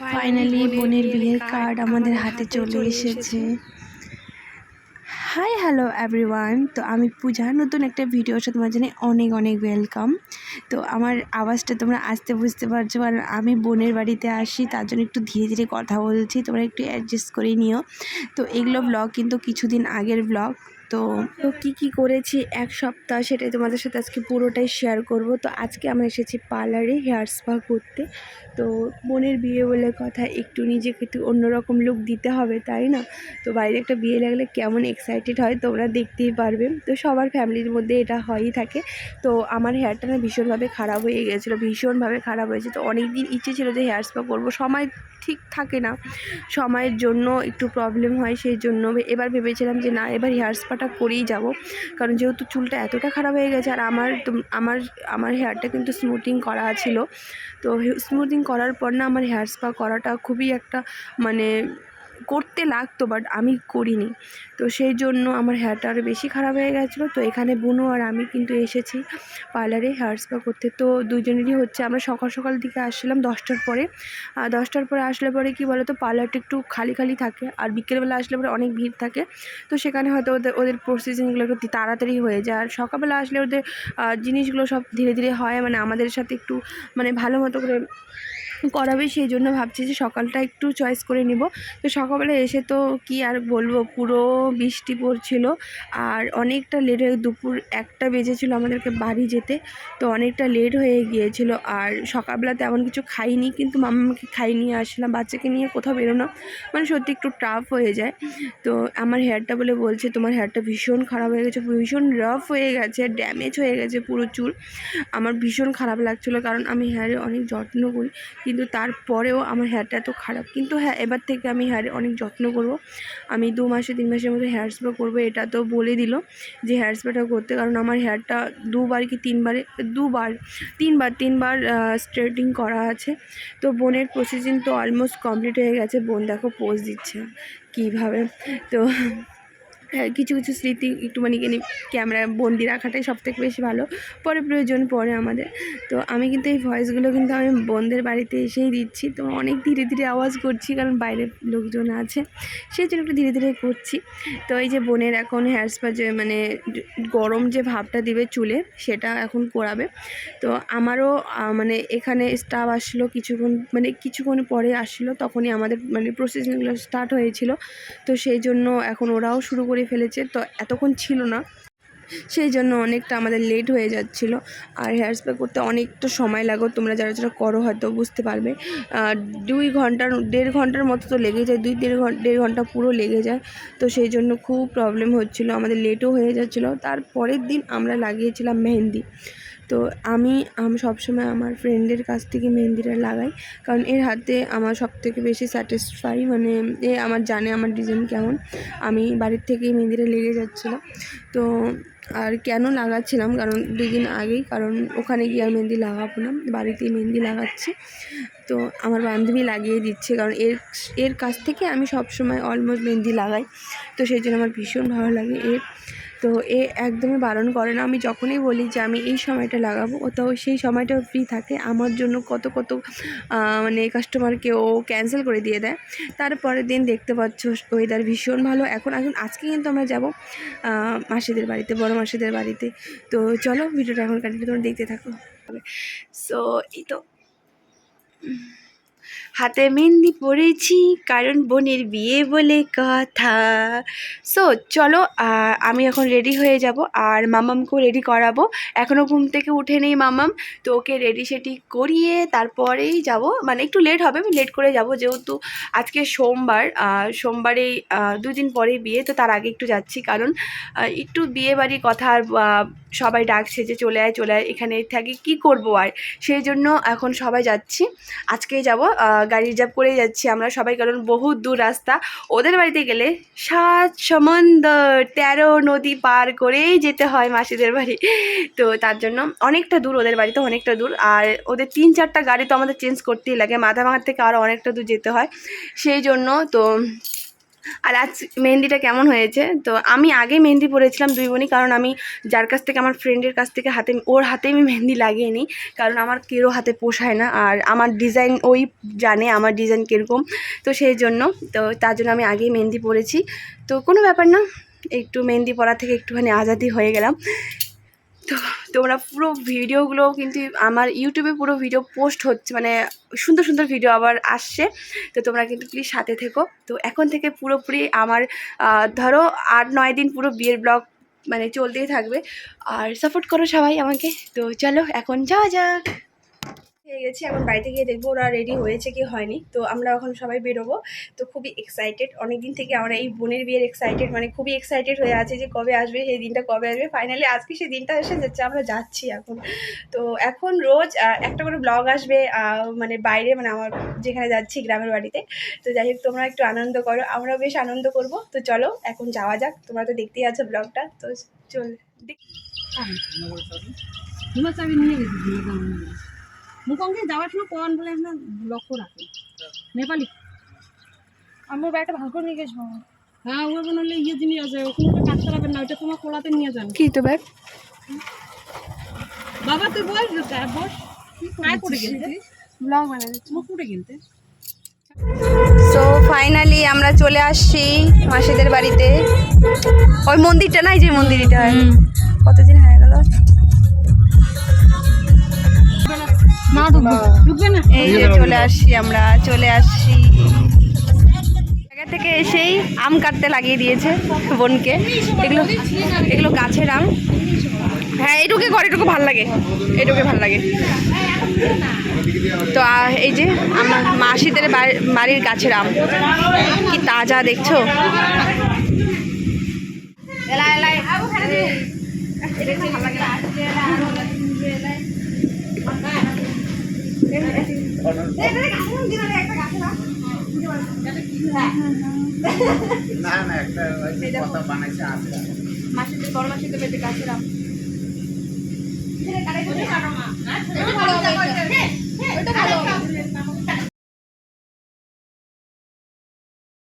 Finally বোনের বিয়ের card আমাদের হাতে চলে এসেছে। হাই হ্যালো এভরিওয়ান তো আমি পূজা, নতুন একটা ভিডিওর সাথে তোমার জানি অনেক অনেক ওয়েলকাম তো আমার আওয়াজটা তোমরা আসতে বুঝতে পারছ, কারণ আমি বোনের বাড়িতে আসি, তার জন্য একটু ধীরে ধীরে কথা বলছি, তোমরা একটু অ্যাডজাস্ট করে নিও। তো এগুলো ব্লগ কিন্তু কিছুদিন আগের ব্লগ তো কী কী করেছি এক সপ্তাহ সেটাই তোমাদের সাথে আজকে পুরোটাই শেয়ার করব। তো আজকে আমরা এসেছি পার্লারে হেয়ার স্পা করতে। তো বোনের বিয়ে বলে কথা, একটু নিজেকে একটু অন্যরকম লুক দিতে হবে, তাই না? তো বাইরে একটা বিয়ে লাগলে কেমন এক্সাইটেড হয় তোমরা দেখতেই পারবে। তো সবার ফ্যামিলির মধ্যে এটা হয়ই থাকে। তো আমার হেয়ারটা না ভীষণভাবে খারাপ হয়ে গেছিল, ভীষণভাবে খারাপ হয়েছে। তো অনেক দিন ইচ্ছে ছিল যে হেয়ার স্পা করব, সময় ঠিক থাকে না। সময়ের জন্য একটু প্রবলেম হয়, সেই জন্য এবার ভেবেছিলাম যে না, এবার হেয়ার স্পাটা করেই যাব। কারণ যেহেতু চুলটা এতটা খারাপ হয়ে গেছে আর আমার আমার আমার হেয়ারটা কিন্তু স্মুথিং করা ছিল। তো স্মুথিং করার পর না আমার হেয়ার স্পা করাটা খুবই একটা মানে করতে লাগতো বাট আমি করিনি। তো সেই জন্য আমার হেয়ারটা আরও বেশি খারাপ হয়ে গেছিল। তো এখানে বুনু আর আমি কিন্তু এসেছি পার্লারে হেয়ার স্পা করতে। তো দুজনেরই হচ্ছে, আমরা সকাল সকাল দিকে আসছিলাম দশটার পরে। আর দশটার পরে আসলে পরে কি বলো তো পার্লারটা একটু খালি খালি থাকে আর বিকেলবেলা আসলে পরে অনেক ভিড় থাকে। তো সেখানে হয়তো ওদের ওদের প্রসেসিংগুলো একটু তাড়াতাড়ি হয়ে যায়। আর সকালবেলা আসলে ওদের জিনিসগুলো সব ধীরে ধীরে হয়। মানে আমাদের সাথে একটু মানে ভালো মতো করে করাবে। সেই জন্য ভাবছি যে সকালটা একটু চয়েস করে নিব। তো সকালবেলা এসে তো কি আর বলব, পুরো বৃষ্টি পড়ছিল। আর অনেকটা লেট হয়ে দুপুর একটা বেজেছিল আমাদেরকে বাড়ি যেতে, তো অনেকটা লেট হয়ে গিয়েছিল। আর সকালবেলা তেমন কিছু খাইনি, কিন্তু মামাকে খাই নিয়ে আসলাম। বাচ্চাকে নিয়ে কোথাও বেরোনো মানে সত্যি একটু টাফ হয়ে যায়। তো আমার হেয়ারটা বলে বলছে, তোমার হেয়ারটা ভীষণ খারাপ হয়ে গেছে, ভীষণ রাফ হয়ে গেছে ড্যামেজ হয়ে গেছে পুরো চুল। আমার ভীষণ খারাপ লাগছিল কারণ আমি হেয়ারে অনেক যত্ন করি, কিন্তু তারপরেও আমার হেয়ারটা এত খারাপ। কিন্তু হ্যাঁ এবার থেকে আমি হেয়ারে অনেক যত্ন করব। আমি দু মাসে, তিন মাসের মধ্যে হেয়ার স্প্রে করব, এটা তো বলে দিল যে হেয়ার স্প্রেটা করতে। কারণ আমার হেয়ারটা দুবার কি তিনবারে? দুবার, তিনবার তিনবার স্ট্রেটিং করা আছে। তো বোনের প্রসেসিং তো অলমোস্ট কমপ্লিট হয়ে গেছে। বোন দেখো পোজ দিচ্ছে কীভাবে? তো কিছু কিছু স্মৃতি একটুখানি কিনে ক্যামেরায় বন্দি রাখাটাই সব থেকে বেশি ভালো। পরে প্রয়োজন পড়ে আমাদের। তো আমি কিন্তু এই ভয়েসগুলো কিন্তু আমি বোনদের বাড়িতে এসেই দিচ্ছি। তো অনেক ধীরে ধীরে আওয়াজ করছি, কারণ বাইরের লোকজন আছে। সেই জন্য একটু ধীরে ধীরে করছি। তো এই যে বোনের এখন হেয়ার স্পা যে মানে গরম যে ভাবটা দিবে চুলে, সেটা এখন করাবে। তো আমারও মানে এখানে স্টাফ আসলো কিছুক্ষণ মানে কিছুক্ষণ পরে আসলো, তখনই আমাদের মানে প্রসেসিংগুলো স্টার্ট হয়েছিল। তো সেই জন্য এখন ওরাও শুরু করে ফেলেছে, তো এতক্ষণ ছিল না। সেই জন্য অনেকটা আমাদের লেট হয়ে যাচ্ছিল। আর হেয়ার স্প্রে করতে অনেকটা সময় লাগো তোমরা যারা যারা করো হয়তো বুঝতে পারবে। দুই ঘণ্টার, দেড় ঘণ্টার মতো তো লেগে যায়। দুই, দেড় ঘণ্টা দেড় ঘণ্টা পুরো লেগে যায়। তো সেই জন্য খুব প্রবলেম হচ্ছিল। আমাদের লেটও হয়ে যাচ্ছিল। তারপরের দিন আমরা লাগিয়েছিলাম মেহেন্দি। তো আমি আমি সবসময় আমার ফ্রেন্ডের কাছ থেকে মেহেন্দিটা লাগাই। কারণ এর হাতে আমার সব থেকে বেশি স্যাটিসফাই মানে এ আমার জানে আমার ডিজাইন কেমন। আমি বাড়ির থেকেই মেহেন্দিটা লেগে যাচ্ছিল। তো আর কেন লাগাচ্ছিলাম? কারণ দুই দিন আগেই, কারণ ওখানে গিয়ে আর মেহেন্দি লাগাবো না। বাড়িতেই মেহেন্দি লাগাচ্ছি। তো আমার বান্ধবী লাগিয়ে দিচ্ছে। কারণ এর এর কাছ থেকে আমি সব সময় অলমোস্ট মেহেন্দি লাগাই। তো সেই জন্য আমার ভীষণ ভালো লাগে এর। তো এ একদমই বারণ করে না। আমি যখনই বলি যে আমি এই সময়টা লাগাবো, ও তো সেই সময়টা ফ্রি থাকে। আমার জন্য কত কত মানে কাস্টমারকে ও ক্যান্সেল করে দিয়ে দেয়। তারপরের দিন দেখতে পাচ্ছ ওয়েদার ভীষণ ভালো। এখন এখন আজকে কিন্তু আমরা যাব মাসিদের বাড়িতে, বড় মাসিদের বাড়িতে। তো চলো ভিডিওটা এখন কাটিয়ে তোমরা দেখতে থাকো। সো এই তো। হাতে মেহেন্দি পরেছি, কারণ বোনের বিয়ে বলে কথা। সো চলো আমি এখন রেডি হয়ে যাব আর মামামকেও রেডি করাবো। এখনও ঘুম থেকে উঠে নেই মামাম, তো ওকে রেডি সেটি করিয়ে তারপরেই যাব। মানে একটু লেট হবে, আমি লেট করে যাব যেহেতু আজকে সোমবার সোমবারেই দুদিন পরেই বিয়ে, তো তার আগে একটু যাচ্ছি। কারণ একটু বিয়ে বাড়ি কথা আর সবাই ডাকছে যে চলে আয় চলে আয়, এখানে থাকি, কি করব আর? সেই জন্য এখন সবাই যাচ্ছি। আজকেই যাব গাড়ি রিজার্ভ করেই যাচ্ছি আমরা সবাই, কারণ বহু দূর রাস্তা। ওদের বাড়িতে গেলে সাত সমন্দর তেরো নদী পার করেই যেতে হয় মাসিদের বাড়ি। তো তার জন্য অনেকটা দূর, ওদের বাড়িতে অনেকটা দূর। আর ওদের তিন চারটা গাড়ি তো আমাদের চেঞ্জ করতেই লাগে মাথা মাথাভাঙার থেকে আরও অনেকটা দূর যেতে হয়। সেই জন্য তো আর আজ মেহেন্দিটা কেমন হয়েছে? তো আমি আগে মেহেন্দি পরেছিলাম দুই বোনই, কারণ আমি যার কাছ থেকে, আমার ফ্রেন্ডের কাছ থেকে হাতে, ওর হাতে আমি মেহেন্দি লাগিয়ে নিই কারণ আমার কেরো হাতে পোষায় না, আর আমার ডিজাইন ওই জানে আমার ডিজাইন কীরকম, তো সেই জন্য, তো তার জন্য আমি আগেই মেহেন্দি পরেছি। তো কোনো ব্যাপার না, একটু মেহেন্দি পরা থেকে একটুখানি আজাদি হয়ে গেলাম। তো তোমরা পুরো ভিডিওগুলো কিন্তু আমার ইউটিউবে পুরো ভিডিও পোস্ট হচ্ছে মানে সুন্দর সুন্দর ভিডিও আবার আসছে। তো তোমরা কিন্তু প্লিজ সাথে থেকো। তো এখন থেকে পুরোপুরি আমার ধরো আট নয় দিন পুরো বিয়ের ব্লগ মানে চলতেই থাকবে। আর সাপোর্ট করো সবাই আমাকে। তো চলো এখন যাওয়া যাক। হয়ে গেছি, এখন বাড়িতে গিয়ে দেখব ওরা রেডি হয়েছে কি হয়নি। তো আমরা এখন সবাই বেরোবো। তো খুবই এক্সাইটেড অনেক দিন থেকে আমরা এই বোনের বিয়ের এক্সাইটেড মানে খুবই এক্সাইটেড হয়ে আছে যে কবে আসবে, সেই দিনটা কবে আসবে। ফাইনালি আজকে সেই দিনটা এসে যাচ্ছে, আমরা যাচ্ছি এখন। তো এখন রোজ একটা করে ব্লগ আসবে মানে বাইরে মানে আমার যেখানে যাচ্ছি গ্রামের বাড়িতে। তো যাই হোক, তোমরা একটু আনন্দ করো, আমরাও বেশ আনন্দ করব। তো চলো, এখন যাওয়া যাক। তোমরা তো দেখতেই আছো ব্লগটা তো চল দেখ- হিমা চাবি নিয়ে গেছি। মুখঙ্গে যাওয়ার সময় কোয়ান বলে একটা লক্ষ্য রাখে। নেপালি। আমার ব্যাগটা ভালো করে নিয়ে গেছো হ্যাঁ ওর মনে হলে ইয়ে জিনিস আছে ওখানে তো কাটতে পারবেন না ওইটা তোমার কোলাতে নিয়ে যান কি তো ব্যাগ? বাবা তুই বল বস আয় করে কিনতে। ব্লগ মুখ কিনতে। সো ফাইনালি আমরা চলে আসছি মাসিদের বাড়িতে। ওই মন্দিরটা নাই যে মন্দিরটা? কতদিন হয়ে গেল? এই যে চলে আসছি আমরা চলে আসছি জায়গা থেকে এসেই আম কাটতে লাগিয়ে দিয়েছে বোনকে। এগুলো এগুলো গাছের আম। হ্যাঁ এইটুকু ঘর এটুকু ভালো লাগে। এটুকু ভালো লাগে। তো এই যে আমার মাসিদের বাড়ির গাছের আম। কি তাজা দেখছ? না না একটা কথা বানাইছে আছে। মাসে তো বড় মাসিদের বাড়িতে গাছের ভালো ওটা ভালো